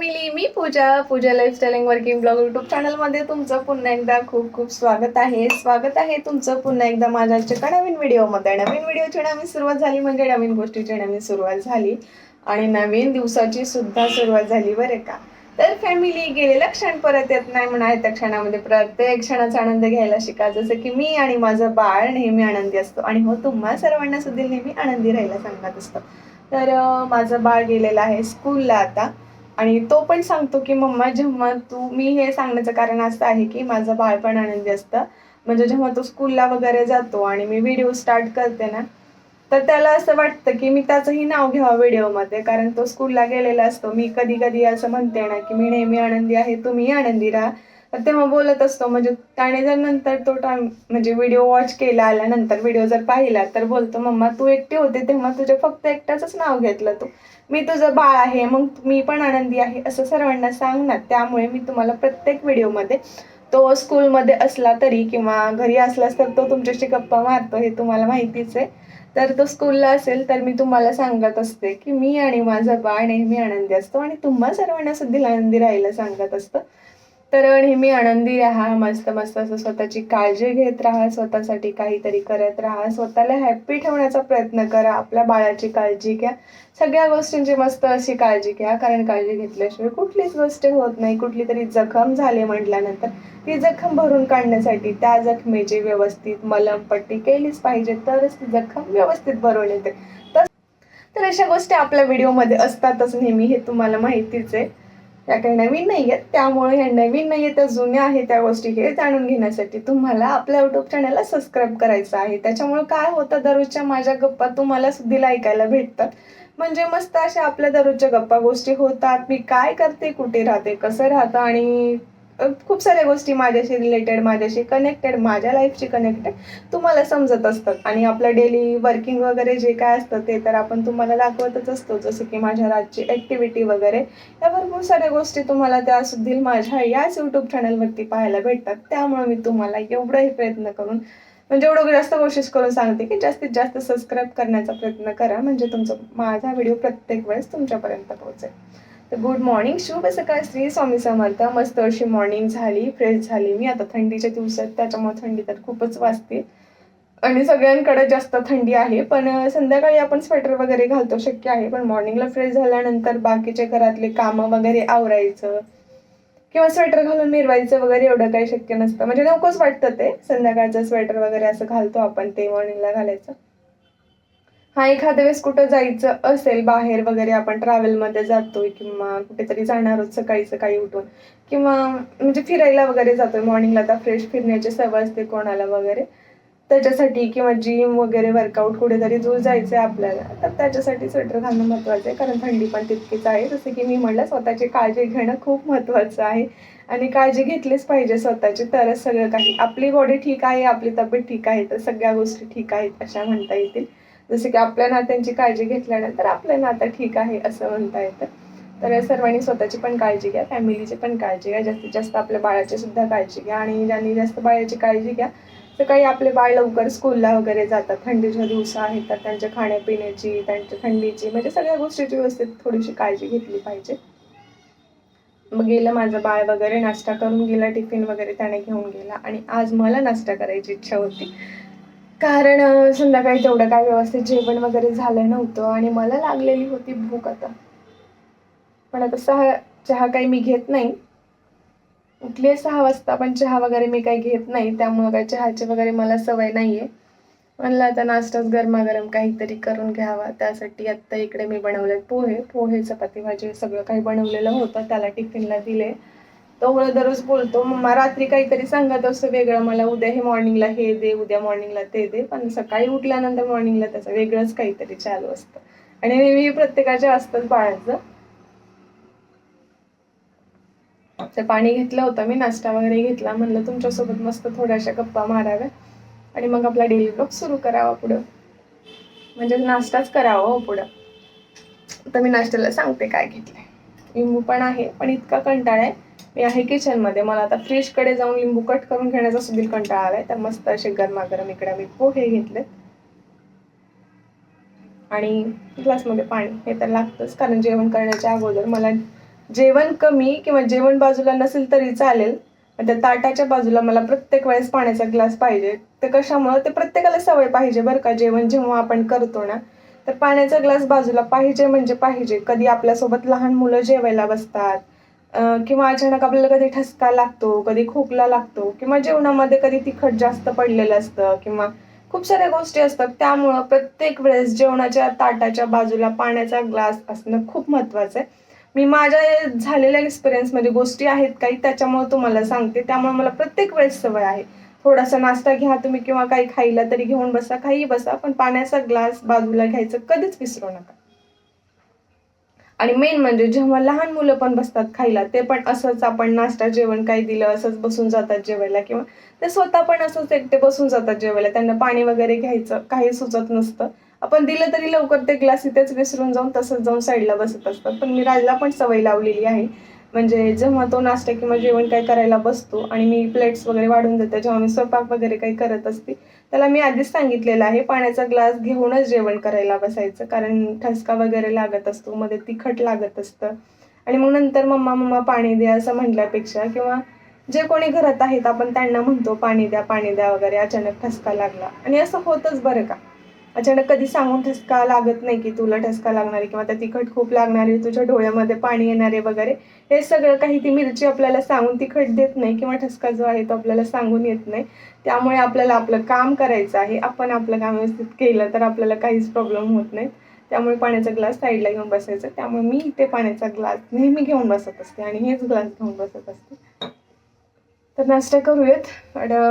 Family मी Pooja Pooja lifestyle working blog YouTube चॅनलमध्ये तुमचं पुन्हा एकदा खूप खूप स्वागत आहे. स्वागत आहे तुमचं पुन्हा एकदा माझ्या आजच्या नवीन व्हिडिओमध्ये नवीन व्हिडिओची नवीन सुरुवात झाली म्हणजे नवीन गोष्टीची नवीन सुरुवात झाली. आणि नवीन दिवसाची सुद्धा सुरुवात झाली बरे का. तर फॅमिली गेलेलं क्षण परत येत नाही म्हणा त्या क्षणामध्ये प्रत्येक क्षणाचा आनंद घ्यायला शिका. जसं की मी आणि माझं बाळ नेहमी आनंदी असतो आणि हो तुम्हा सर्वांना सुद्धा नेहमी आनंदी राहायला सांगत असतो. तर माझं बाळ गेलेलं आहे स्कूलला आता. आणि तो पण सांगतो की मम्मा जेव्हा तू मी हे सांगण्याचं कारण असं आहे की माझं बाळपण आनंदी असतं. म्हणजे जेव्हा तो स्कूलला वगैरे जातो आणि मी व्हिडिओ स्टार्ट करते ना तर त्याला असं वाटतं की मी त्याचंही नाव घ्यावं व्हिडिओमध्ये. कारण तो स्कूलला गेलेला असतो. मी कधी कधी असं म्हणते ना की मी नेहमी आनंदी आहे तुम्ही आनंदी राहा. तेव्हा बोलत असतो म्हणजे त्याने जर नंतर तो टाइम म्हणजे व्हिडिओ वॉच केला आल्यानंतर व्हिडिओ जर पाहिला तर बोलतो मम्मा तू एकटी होते तेव्हा तुझ्या फक्त एकट्याच नाव घेतलं तू. मी तुझं बाळ आहे मग मी पण आनंदी आहे असं सर्वांना सांग ना. त्यामुळे मी तुम्हाला प्रत्येक व्हिडिओमध्ये तो स्कूलमध्ये असला तरी किंवा घरी असलाच तर तो तुमच्याशी गप्पा मारतो हे तुम्हाला माहितीच आहे. तर तो स्कूलला असेल तर मी तुम्हाला सांगत असते की मी आणि माझं बाळ नेहमी आनंदी असतो आणि तुम्हा सर्वांना सुद्धा आनंदी राहायला सांगत असतं. तर नेहमी आनंदी राहा मस्त मस्त असं स्वतःची काळजी घेत राहा स्वतःसाठी काहीतरी करत राहा स्वतःला हॅप्पी ठेवण्याचा प्रयत्न करा आपल्या बाळाची काळजी घ्या. सगळ्या गोष्टींची मस्त अशी काळजी घ्या कारण काळजी घेतल्याशिवाय कुठलीच गोष्ट होत नाही. कुठली तरी जखम झाली म्हटल्यानंतर ती जखम भरून काढण्यासाठी त्या जखमेची व्यवस्थित मलमपट्टी केलीच पाहिजे तरच ती जखम व्यवस्थित भरून येते. तर तर अशा गोष्टी आपल्या व्हिडिओमध्ये असतातच नेहमी हे तुम्हाला माहितीच आहे. त्या काही नवीन नाही आहेत. त्यामुळे ह्या नवीन नाही आहेत त्या जुन्या आहेत त्या गोष्टी हे जाणून घेण्यासाठी तुम्हाला आपल्या युट्यूब चॅनलला सबस्क्राईब करायचं आहे. त्याच्यामुळे काय होतं दररोजच्या माझ्या गप्पा तुम्हाला सुद्धा ऐकायला भेटतात. म्हणजे मस्त अशा आपल्या दररोजच्या गप्पा गोष्टी होतात. मी काय करते कुठे राहते कसं राहतं आणि खूप साऱ्या गोष्टी माझ्याशी रिलेटेड माझ्याशी कनेक्टेड माझ्या लाईफशी कनेक्टेड तुम्हाला समजत असतात. आणि आपलं डेली वर्किंग वगैरे जे काय असतं ते तर आपण तुम्हाला दाखवतच असतो. जसं की माझ्या रातची ॲक्टिव्हिटी वगैरे या भरपूर साऱ्या गोष्टी तुम्हाला त्या सुद्धा माझ्या याच यूट्यूब चॅनलवरती पाहायला भेटतात. त्यामुळे मी तुम्हाला एवढंही प्रयत्न करून म्हणजे एवढं जास्त कोशिश करून सांगते की जास्तीत जास्त सबस्क्राईब करण्याचा प्रयत्न करा. म्हणजे तुमचा माझा व्हिडिओ प्रत्येक वेळेस तुमच्यापर्यंत पोहोचेल. तर गुड मॉर्निंग शुभ सकाळ श्री स्वामी समर्थ. मस्त अशी मॉर्निंग झाली फ्रेश झाली मी. आता थंडीच्या दिवसात त्याच्यामुळे थंडी तर खूपच वाजते. आणि सगळ्यांकडे जास्त थंडी आहे पण संध्याकाळी आपण स्वेटर वगैरे घालतो शक्य आहे. पण मॉर्निंगला फ्रेश झाल्यानंतर बाकीचे घरातले कामं वगैरे आवरायचं किंवा स्वेटर घालून मिरवायचं वगैरे एवढं काही शक्य नसतं. म्हणजे नकोच वाटतं ते. संध्याकाळचं स्वेटर वगैरे असं घालतो आपण ते मॉर्निंगला घालायचं. हा एखाद्या वेळेस कुठं जायचं असेल बाहेर वगैरे आपण ट्रॅव्हलमध्ये जातोय किंवा कुठेतरी जाणार आहोत सकाळी सकाळी उठून किंवा म्हणजे फिरायला वगैरे जातोय. मॉर्निंगला आता फ्रेश फिरण्याची सवय असते कोणाला वगैरे. त्याच्यासाठी किंवा जिम वगैरे वर्कआउट कुठेतरी दूर जायचं आहे आपल्याला. तर त्याच्यासाठी स्वेटर घालणं महत्त्वाचं आहे. कारण थंडी पण तितकीच आहे. जसं की मी म्हटलं स्वतःची काळजी घेणं खूप महत्त्वाचं आहे. आणि काळजी घेतलीच पाहिजे स्वतःची. तरच सगळं काही आपली बॉडी ठीक आहे आपली तब्येत ठीक आहे तर सगळ्या गोष्टी ठीक आहेत अशा म्हणता येतील. जसं की आपल्या नात्यांची काळजी घेतल्यानंतर आपलं नातं ठीक आहे असं म्हणता येतं. तर सर्वांनी स्वतःची पण काळजी घ्या फॅमिलीची पण काळजी घ्या जास्तीत जास्त आपल्या बाळाची सुद्धा काळजी घ्या आणि ज्यांनी जास्त बाळाची काळजी घ्या सकाळी आपले बाळ लवकर स्कूलला वगैरे जातात. थंडीच्या दिवस आहेत तर त्यांच्या खाण्यापिण्याची त्यांच्या थंडीची म्हणजे सगळ्या गोष्टीची व्यवस्थित थोडीशी काळजी घेतली पाहिजे. मग गेलं माझं बाळ वगैरे नाश्ता करून गेला टिफिन वगैरे त्याने घेऊन गेला आणि आज मला नाश्ता करायची इच्छा होती. कारण संध्याकाळी तेवढं काय व्यवस्थित जेवण वगैरे झालं नव्हतं आणि मला लागलेली होती भूक आता. पण आता सहा चहा काही मी घेत नाही. उठली आहे सहा वाजता पण चहा वगैरे मी काही घेत नाही. त्यामुळं काही चहाची वगैरे मला सवय नाही आहे म्हणलं आता नाश्ताच गरमागरम काहीतरी करून घ्यावा. त्यासाठी आत्ता इकडे मी बनवले पोहे. पोहे चपाती भाजी सगळं काही बनवलेलं होतं. त्याला टिफिनला दिले. तो दररोज बोलतो. मम्मा रात्री काहीतरी सांगत असतो वेगळं. मला उद्या हे मॉर्निंगला हे दे उद्या मॉर्निंगला ते दे. पण सकाळी उठल्यानंतर मॉर्निंगला त्याचं वेगळंच काहीतरी चालू असतं. आणि नेहमी प्रत्येकाच्या असतंच बाळाचं. ते पाणी घेतलं होतं मी नाश्ता वगैरे घेतला. म्हणलं तुमच्यासोबत मस्त थोड्याशा गप्पा माराव्या. आणि मग आपला डेली ब्लॉग सुरू करावा पुढं. म्हणजे नाश्ताच करावा हो पुढं. तर मी नाश्त्याला सांगते काय घेतलंय. लिंबू पण आहे पण इतका कंटाळा आहे. मी आहे किचनमध्ये मला आता फ्रीजकडे जाऊन लिंबू कट करून घेण्याचा सुद्धा कंटाळा आलाय तर मस्त असे गरमागरम इकडे मी पोहे घेतले आणि ग्लासमध्ये पाणी हे तर लागतंच कारण जेवण करण्याच्या अगोदर मला जेवण कमी किंवा जेवण बाजूला नसेल तरी चालेल पण त्या ताटाच्या बाजूला मला प्रत्येक वेळेस पाण्याचा ग्लास पाहिजे. ते कशामुळं? ते प्रत्येकाला सवय पाहिजे बरं का जेवण जेव्हा आपण करतो ना तर पाण्याचा ग्लास बाजूला पाहिजे म्हणजे पाहिजे. कधी आपल्यासोबत लहान मुलं जेवायला बसतात किंवा अचानक आपल्याला कधी ठसका लागतो कधी खोकला लागतो किंवा जेवणामध्ये कधी तिखट जास्त पडलेलं असतं किंवा खूप साऱ्या गोष्टी असतात. त्यामुळं प्रत्येक वेळेस जेवणाच्या ताटाच्या बाजूला पाण्याचा ग्लास असणं खूप महत्त्वाचं आहे. मी माझ्या झालेल्या एक्सपिरियन्समध्ये गोष्टी आहेत काही त्याच्यामुळे तुम्हाला सांगते. त्यामुळे मला प्रत्येक वेळेस सवय आहे. थोडासा नाश्ता घ्या तुम्ही किंवा काही खायला तरी घेऊन बसा काही बसा पण पाण्याचा ग्लास बाजूला घ्यायचं कधीच विसरू नका. आणि मेन म्हणजे जेव्हा लहान मुलं पण बसतात खायला ते पण असंच आपण नाश्ता जेवण काही दिलं असंच बसून जातात जेवायला किंवा ते स्वतः पण असंच एकटे बसून जातात जेवायला. त्यांना पाणी वगैरे घ्यायचं काही सुचत नसतं. आपण दिलं तरी लवकर ते ग्लास इथेच विसरून जाऊन तसंच जाऊन साईडला बसत असतात. पण मी राजला पण सवय लावलेली आहे. म्हणजे जेव्हा तो नाश्ता किंवा जेवण काही करायला बसतो आणि मी प्लेट्स वगैरे वाढून देते जेव्हा मी स्वयंपाक वगैरे काही करत असते त्याला मी आधीच सांगितलेलं आहे पाण्याचा ग्लास घेऊनच जेवण करायला बसायचं. कारण ठसका वगैरे लागत असतो मध्ये तिखट लागत असतं. आणि मग नंतर मम्मा मम्मा पाणी द्या असं म्हटल्यापेक्षा किंवा जे कोणी घरात आहेत आपण त्यांना म्हणतो पाणी द्या पाणी द्या वगैरे अचानक ठसका लागला. आणि असं होतच बरं का. अचानक कधी सांगून ठसका लागत नाही की तुला ठसका लागणार आहे किंवा त्या तिखट खूप लागणार आहे तुझ्या डोळ्यामध्ये पाणी येणार आहे वगैरे. हे सगळं काही ती मिरची आपल्याला सांगून तिखट देत नाही किंवा ठसका जो आहे तो आपल्याला सांगून येत नाही. त्यामुळे आपल्याला आपलं काम करायचं आहे. आपण आपलं काम व्यवस्थित केलं तर आपल्याला काहीच प्रॉब्लेम होत नाही त्यामुळे पाण्याचा ग्लास साईडला घेऊन बसायचं. त्यामुळे मी इथे पाण्याचा ग्लास नेहमी घेऊन बसत असते आणि हेच ग्लास घेऊन बसत असते. तर नाश्ता करूयात.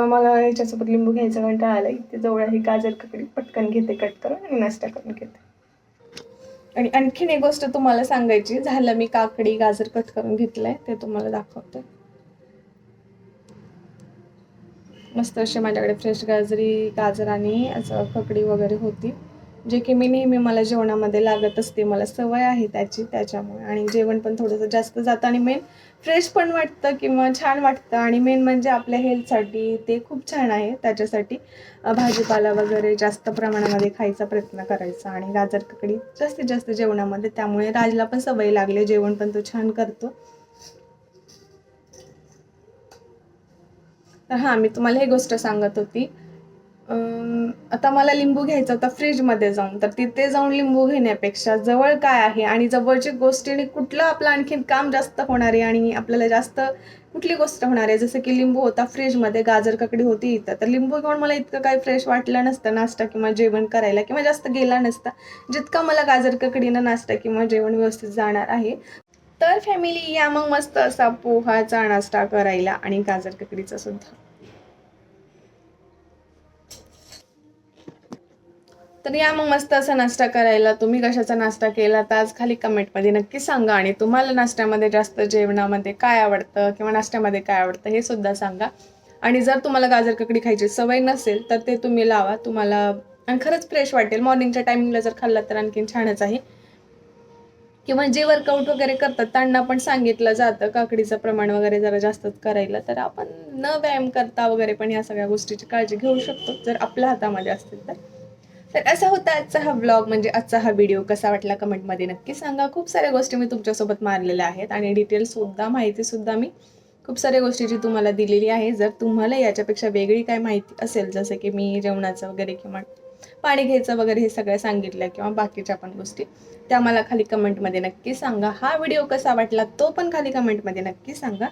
मला ह्याच्यासोबत लिंबू घ्यायचा कंटाळा आला इथे जवळ ही गाजर ककडी पटकन घेते कट करून आणि नाश्ता करून घेते. आणि आणखीन एक गोष्ट तुम्हाला सांगायची. झालं मी काकडी गाजर कट करून घेतलंय. ते तुम्हाला दाखवते. मस्त असे माझ्याकडे फ्रेश गाजरी गाजर आणि असं ककडी वगैरे होती. जे की मी नेहमी मला जेवणामध्ये लागत असते मला सवय आहे त्याची त्याच्यामुळे. आणि जेवण पण थोडंसं जास्त जातं आणि मेन फ्रेश पण वाटतं किंवा छान वाटतं. आणि मेन म्हणजे आपल्या हेल्थसाठी ते खूप छान आहे. त्याच्यासाठी भाजीपाला वगैरे जास्त प्रमाणामध्ये खायचा प्रयत्न करायचा. आणि गाजर ककडी जास्तीत जास्त जेवणामध्ये. त्यामुळे राजला पण सवय लागली. जेवण पण तो छान करतो. तर हां मी तुम्हाला ही गोष्ट सांगत होती. आता मला लिंबू घ्यायचा होता फ्रीजमध्ये जाऊन. तर तिथे जाऊन लिंबू घेण्यापेक्षा जवळ काय आहे आणि जवळची गोष्टीने कुठलं आपलं आणखीन काम जास्त होणार आहे आणि आपल्याला जास्त कुठली गोष्ट होणार आहे? जसं की लिंबू होता फ्रीजमध्ये गाजर ककडी होती इथं. तर लिंबू घेऊन मला इतकं काही फ्रेश वाटलं नसतं नाश्ता किंवा जेवण करायला किंवा जास्त गेला नसता जितका मला गाजर ककडीनं नाश्ता किंवा जेवण व्यवस्थित जाणार आहे. तर फॅमिली या मग मस्त असा पोहाचा नाश्ता करायला आणि गाजर ककडीचा सुद्धा. तर या मग मस्त असा नाश्ता करायला. तुम्ही कशाचा नाश्ता केला तर आज खाली कमेंटमध्ये नक्की सांगा आणि तुम्हाला नाश्त्यामध्ये जास्त जेवणामध्ये काय आवडतं किंवा नाश्त्यामध्ये काय आवडतं हे सुद्धा सांगा. आणि जर तुम्हाला गाजर ककडी खायची सवय नसेल तर ते तुम्ही लावा. तुम्हाला आणि खरंच फ्रेश वाटेल. मॉर्निंगच्या टायमिंगला जर खाल्ला तर आणखीन छानच आहे. किंवा जे वर्कआउट वगैरे करतात त्यांना पण सांगितलं जातं काकडीचं प्रमाण वगैरे जरा जास्तच करायला. तर आपण न व्यायाम करता वगैरे पण या सगळ्या गोष्टीची काळजी घेऊ शकतो जर आपल्या हातामध्ये असतील तर. तर असा होता आजचा हा ब्लॉग म्हणजे आजचा हा व्हिडिओ कसा वाटला कमेंटमध्ये नक्की सांगा. खूप साऱ्या गोष्टी मी तुमच्यासोबत मारलेल्या आहेत आणि डिटेल्ससुद्धा माहितीसुद्धा मी खूप साऱ्या गोष्टीची तुम्हाला दिलेली आहे. जर तुम्हाला याच्यापेक्षा वेगळी काय माहिती असेल जसं की मी जेवणाचं वगैरे किंवा पाणी घ्यायचं वगैरे हे सगळं सांगितलं किंवा बाकीच्या पण गोष्टी त्या मला खाली कमेंटमध्ये नक्की सांगा. हा व्हिडिओ कसा वाटला तो पण खाली कमेंटमध्ये नक्की सांगा.